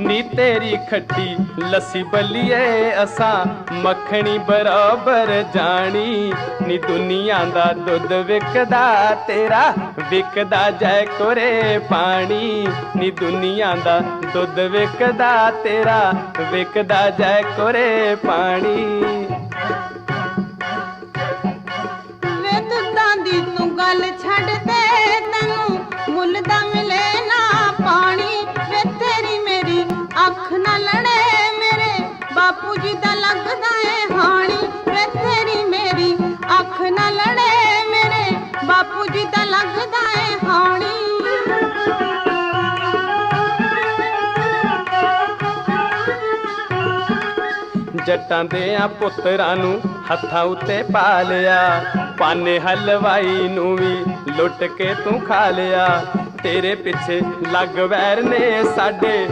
ਨੀ ਤੇਰੀ ਖੱਟੀ ਲੱਸੀ ਬੱਲੀਏ ਅਸਾਂ, ਮੱਖਣੀ ਬਰਾਬਰ ਜਾਣੀ। ਨੀ ਦੁਨੀਆ ਦਾ ਦੁੱਧ ਵਿਕਦਾ, ਤੇਰਾ ਵਿਕਦਾ ਜੈ ਕੋਰੇ ਪਾਣੀ। ਨੀ ਦੁਨੀਆ ਦਾ ਦੁੱਧ ਵਿਕਦਾ, ਤੇਰਾ ਵਿਕਦਾ ਜੈ ਕੋਰੇ ਪਾਣੀ। ਵੇ ਦੁੱਧਾਂ ਦੀ ਤੂੰ ਗੱਲ ਛੱਡ ਦੇ, ਤੈਨੂੰ ਮੁੱਲ ਦਾ ਬਾਪੂ ਜੀ ਦਾ ਲੱਗਦਾ ਏ ਹਾਣੀ ਵੇ ਤੇਰੀ ਮੇਰੀ ਅੱਖ ਨਾ ਲੜੇ ਮੇਰੇ ਬਾਪੂ ਜੀ ਦਾ ਲੱਗਦਾ ਏ ਹਾਣੀ ਜੱਟਾਂ ਦੇ ਆ ਪੁੱਤਰਾਂ ਨੂੰ ਹੱਥਾਂ ਉੱਤੇ ਪਾ ਲਿਆ, ਪਾਨੇ ਹਲਵਾਈ ਨੂੰ ਵੀ ਲੁੱਟ ਕੇ ਤੂੰ ਖਾ ਲਿਆ। ਤੇਰੇ ਪਿੱਛੇ ਲੱਗ ਵੈਰ ਨੇ ਸਾਡੇ